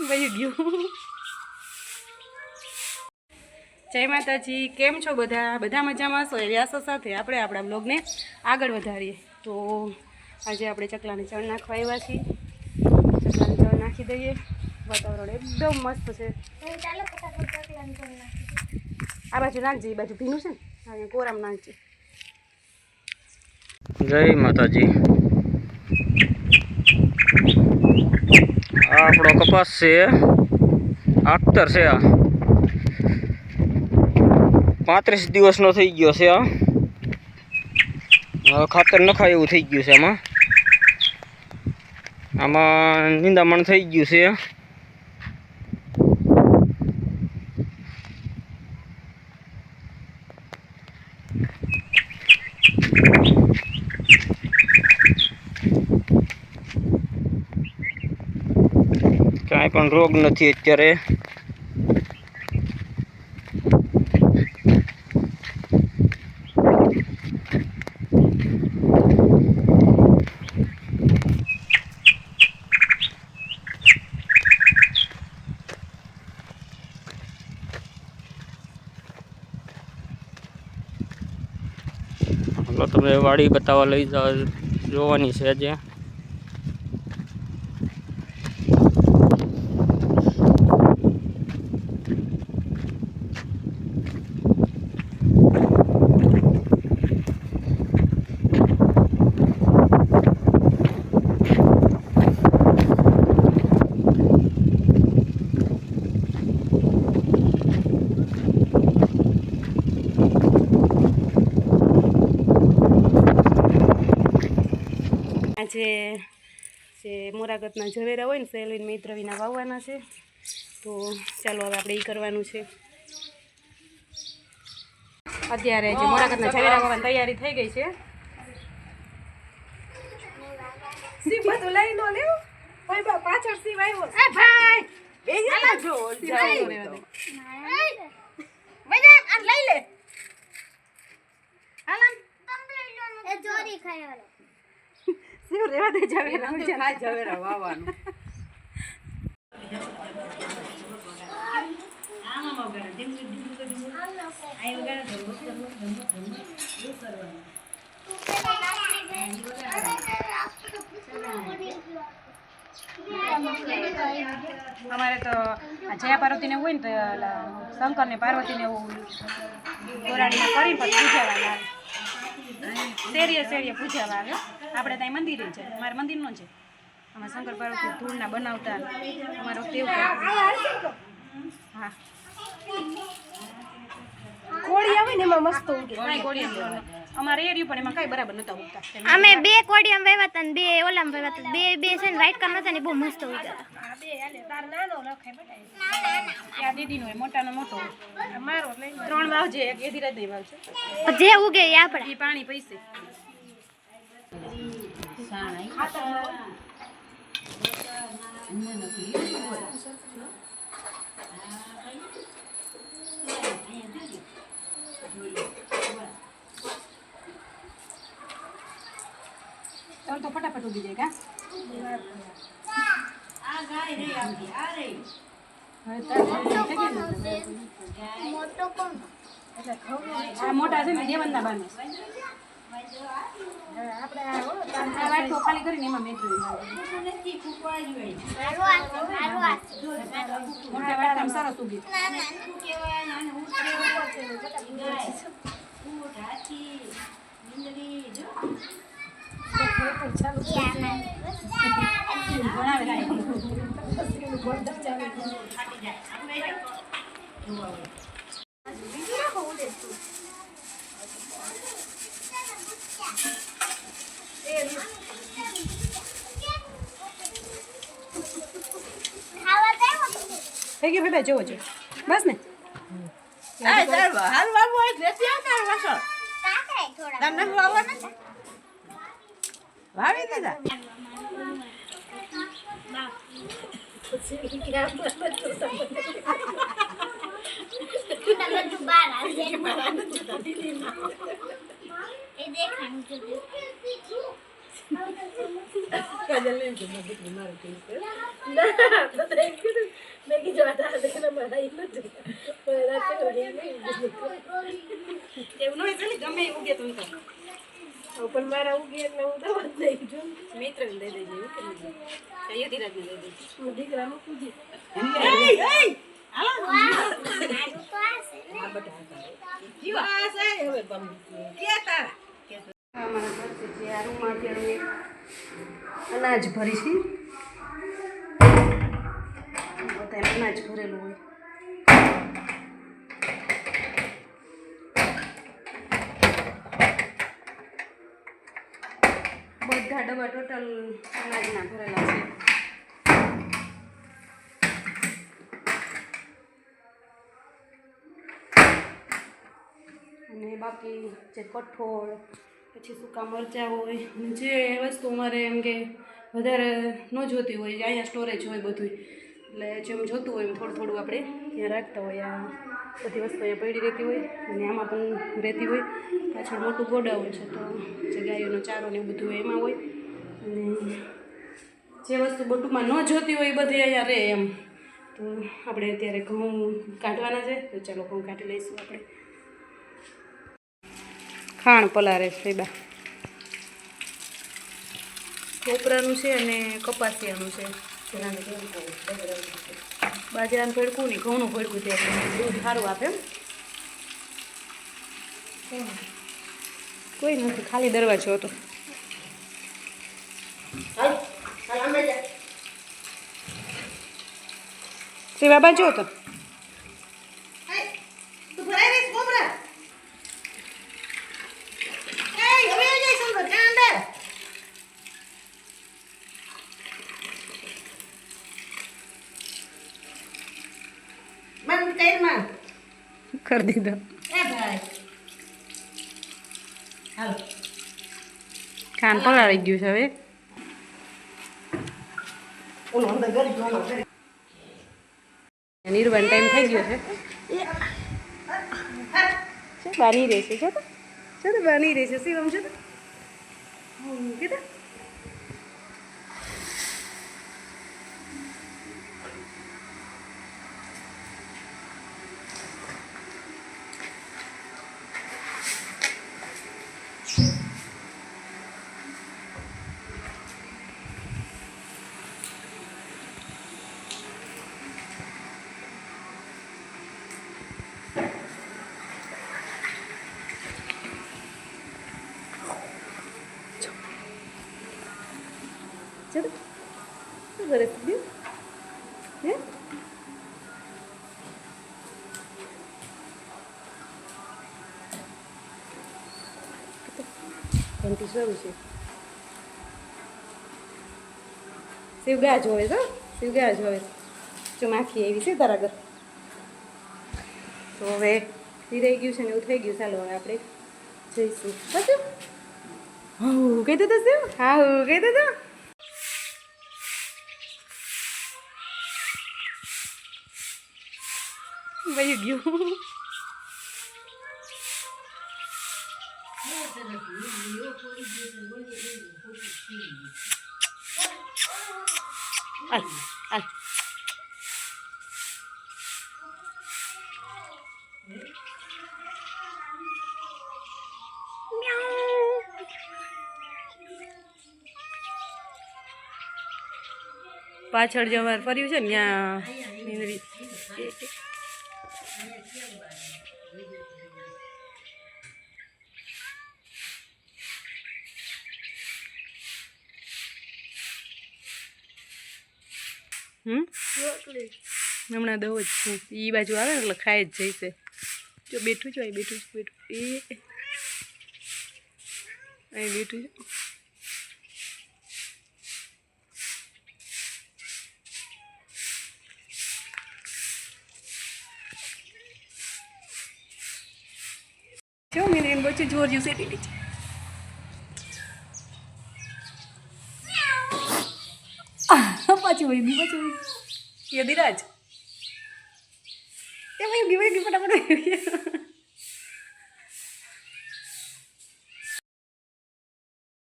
વહી ગયું જય માતાજી, કેમ છો બધા? બધા મજામાં? છો આશા સાથે આપણે આપણા બ્લોગને આગળ વધારીએ. તો આજે આપણે ચકલાને ચણ નાખવા આવ્યા છીએ. ચકલાને ચણ નાખી દઈએ. વાતાવરણ એકદમ મસ્ત છે. આ બાજુ નાખજે, એ બાજુ ભીનું છે ને? અહીંયા કોરામ નાખજે. જય માતાજી. આપણો કપાસ છે. આખતર છે આ. પાંત્રીસ દિવસનો થઈ ગયો છે આ. ખાતર નખાય એવું થઈ ગયું છે આમાં. આમાં નિંદામણ થઈ ગયું છે કાંઈ પણ રોગ નથી અત્યારે. તમે વાડી બતાવવા લઈ જોવાની છે આજે. આજે જે મોરાગતના ઝવેરા હોય ને સેલવીન મૈત્રવીના વાવવાના છે તો ચાલો હવે આપણે એ કરવાનું છે. અત્યારે જે મોરાગતના ઝવેરા વાવવાની તૈયારી થઈ ગઈ છે. લઈ લો લેવું ભાઈ બા પાછળ આવ્યો એ ભાઈ! જો. શિવ રેવા દે ઝવેરા ઝવેરા વાવવાનું અમારે તો આ જયા પાર્વતીને હોય ને તો ઓલા શંકર ને પાર્વતીને એવું ગોરાડીને કરી પછી પૂજાવાના આવે શેરીએ શેરીએ પૂજાવા આવે આપણે ત્યાં મંદિરે છે. અમારે મંદિરનો છે. અમે શંકર પાર્વતી ધૂળના બનાવતા. અમારો તેવું હા. કોળી આવે ને એમાં મસ્ત ઉગે કાંઈ કોળી અમારે એર્યું પણ એમાં કાંઈ બરાબર નતા ઉગતા અમે બે કોડિયામ વાવ્યા હતા ને બે ઓલામ વાવ્યા હતા. બે બે છે ને વ્હાઈટ કલર હતા ને બહુ મસ્ત ઉગ્યા હતા. દીદીનો મોટાનો મોટો. મારો ત્રણ એક વાવજો જે ઉગે એ આપણે. પાણી પૈસે તો ફટાફટ ઉગી જાય કા? હવે તાર થઈ ગઈ ને? મોટો કોણ? મોટા છે ને દેવનના બાને. ભણાવે આ વાટકો ખાલી કરીને એમાં મેટરી મોટા વાટકામાં સરસ ઉગી થઈ ગયું જોવો જો બસ ને દેખાનું એવું ન ગમે પણ મારા ઉગી એટલે હું દવા જ દઈ છું મિત્રને દઈ દેજે એવું કેમ નહીં? કહીએ ધીરજને દઈ દેજે. હું દીકરા મૂકું છું અમારા ઘરથી જે આ રૂમમાં અત્યારે અનાજ ભરી છે. બધા અનાજ ભરેલું હોય. બધા ડબ્બા ટોટલ અનાજના ભરેલા છે. અને બાકી જે કઠોળ પછી સૂકા મરચાં હોય જે વસ્તુ અમારે એમ કે વધારે ન જોતી હોય અહીંયા સ્ટોરેજ હોય બધું એટલે જેમ જોતું હોય એમ થોડું થોડું આપણે ત્યાં રાખતા હોય. આ બધી વસ્તુ અહીંયા પડી રહેતી હોય અને આમાં પણ રહેતી હોય. પાછળ મોટું ગોડાઉન છે તો જે ગાયોનો ચારો ને બધું એમાં હોય. અને જે વસ્તુ બટુમાં ન જોતી હોય એ બધી અહીંયા રહે એમ. તો આપણે અત્યારે ઘઉં કાઢવાના છે. તો ચાલો ઘઉં કાઢી લઈશું આપણે. ખાણ પલારે છે બા. કોપરાનું છે અને કપાસિયાનું છે. બાજરાનું ભડકું નહીં ઘઉંનું ભડકું છે. દૂધ સારું આપે એમ? કોઈ નથી ખાલી દરવાજો હતો. તે બાજુ જો. તો કરી દીધો. ખાન આવી ગયું છે હવે. નિર્વાણ ટાઈમ થઈ ગયો છે. બની બાની રહેશે છે? તો? છે તો બાની રહેશે શિવમ છે તો? કીધું? ઘંટી શરૂ છે. શિવગા જોવે તો શિવગા જોવે જો માખી એવી છે તારા ઘર. તો હવે રહી ગયું છે ને એવું થઈ ગયું ચાલો હવે આપણે જઈશું. પછી હા કહી દો શું? હા કહી દો વહી ગયું. હાલ હાલ પાછળ જે અમારે ફર્યું છે ને ત્યાં હમ? હમણાં દઉં જ છું. એ બાજુ આવે ને એટલે ખાઈ જ જઈશે. જો બેઠું છું અહીં બેઠું છું બેઠું. એ અહીં બેઠું છું. જો મેં એને બચ્ચું જોર જ્યું સેટી નીચે પાછું વહી ગયું પાછું વહી ગયું યદિરાજ એ વહી ગયું વહી ગયું ફટાફટ વહી ગયું